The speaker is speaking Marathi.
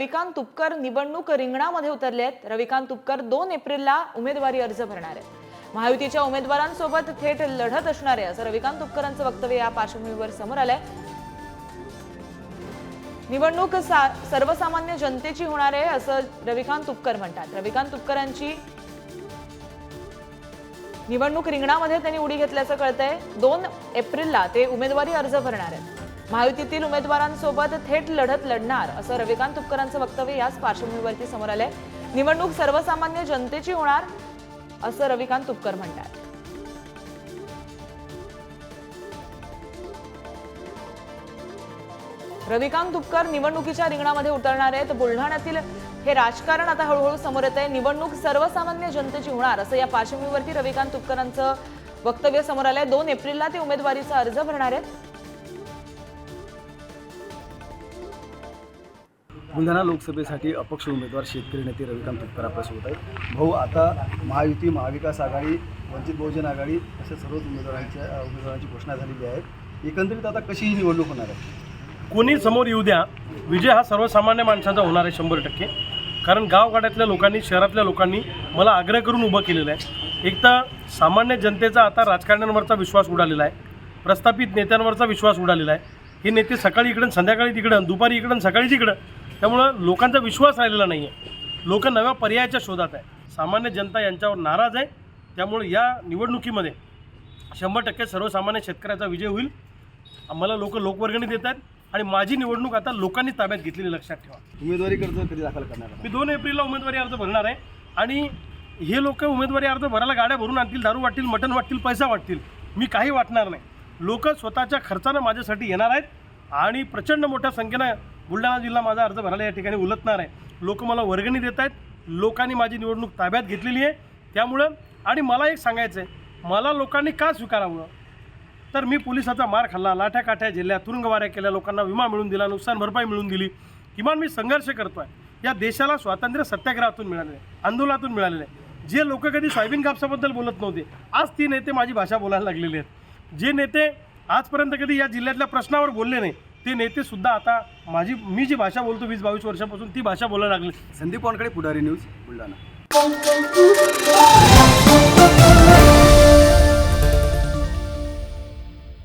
रविकांत तुपकर निवडणूक रिंगणामध्ये उतरले आहेत. रविकांत तुपकर दोन एप्रिलला उमेदवारी अर्ज भरणार आहेत. महायुतीच्या उमेदवारांसोबत थेट लढत असणार आहे असं रविकांत तुपकरांचं वक्तव्य या पार्श्वभूमीवर समोर आलंय. निवडणूक सा- सर्वसामान्य जनतेची होणार आहे असं रविकांत तुपकर म्हणतात. रविकांत तुपकरांची निवडणूक रिंगणामध्ये त्यांनी उडी घेतल्याचं कळतंय. दोन एप्रिलला ते उमेदवारी अर्ज भरणार आहेत. महायुतीतील उमेदवारांसोबत थेट लढत लढणार असं रविकांत तुपकरांचं वक्तव्य याच पार्श्वभूमीवरती समोर आलंय. निवडणूक सर्वसामान्य जनतेची होणार असं रविकांत तुपकर म्हणतात. रविकांत तुपकर निवडणुकीच्या रिंगणामध्ये उतरणार आहेत. बुलढाण्यातील हे राजकारण आता हळूहळू समोर येत आहे निवडणूक सर्वसामान्य जनतेची होणार असं या पार्श्वभूमीवरती रविकांत तुपकरांचं वक्तव्य समोर आलंय. दोन एप्रिलला ते उमेदवारीचा अर्ज भरणार आहेत. बुलढाणा लोकसभेसाठी अपक्ष उमेदवार शेतकरी नेते रविकांत तुपकर आपल्यासोबत आहेत. भाऊ आता महायुती महाविकास आघाडी वंचित बहुजन आघाडी अशा सर्वच उमेदवारांच्या उमेदवारांची घोषणा झालेली आहे. एकंदरीत आता कशी ही निवडणूक होणार आहे? कोणी समोर येऊ द्या. विजय हा सर्वसामान्य माणसाचा होणार आहे शंभर टक्के. कारण गावगाड्यातल्या लोकांनी शहरातल्या लोकांनी मला आग्रह करून उभं केलेलं आहे. एक तर सामान्य जनतेचा आता राजकारण्यांवरचा विश्वास उडालेला आहे. प्रस्थापित नेत्यांवरचा विश्वास उडालेला आहे. हे नेते सकाळी इकडं संध्याकाळी तिकडं दुपारी इकडं सकाळी तिकडं. त्यामुळं लोकांचा विश्वास राहिलेला नाही आहे लोक नव्या पर्यायाच्या शोधात आहे सामान्य जनता यांच्यावर नाराज आहे. त्यामुळे या निवडणुकीमध्ये शंभर टक्के सर्वसामान्य शेतकऱ्याचा विजय होईल. आम्हाला लोक लोकवर्गणी देत आहेत. आणि माझी निवडणूक आता लोकांनी ताब्यात घेतलेली लक्षात ठेवा. उमेदवारी कर्ज कधी दाखल करणार आहे मी दोन एप्रिलला उमेदवारी अर्ज भरणार आहे. आणि हे लोक उमेदवारी अर्ज भरायला गाड्या भरून आणतील दारू वाटतील मटण वाटतील पैसा वाटतील मी काही वाटणार नाही. लोक स्वतःच्या खर्चानं माझ्यासाठी येणार आहेत. आणि प्रचंड मोठ्या संख्येनं बुलढाणा जिल्हा माझा अर्ज भरायला या ठिकाणी उलटणार आहे. लोक मला वर्गणी देत आहेत. लोकांनी माझी निवडणूक ताब्यात घेतलेली आहे. त्यामुळं आणि मला एक सांगायचं आहे मला लोकांनी का स्वीकारावं? तर मी पोलिसाचा मार खाल्ला लाठ्या काठ्या झेलल्या तुरुंगवाऱ्या केल्या लोकांना विमा मिळून दिला नुकसान भरपाई मिळून दिली. किमान मी संघर्ष करतो आहे या देशाला स्वातंत्र्य सत्याग्रहातून मिळालेलं आहे आंदोलनातून मिळालेलं आहे. जे लोक कधी सोयाबीन कापसाबद्दल बोलत नव्हते आज ती नेते माझी भाषा बोलायला लागलेली आहेत. जे नेते आजपर्यंत कधी या जिल्ह्यातल्या प्रश्नावर बोलले नाही ते नेते सुद्धा आता माझी मी जी भाषा बोलतो वीस बावीस वर्षापासून ती भाषा बोलायला लागली. संदीप वानकडे पुढारी न्यूज बुलढाणा.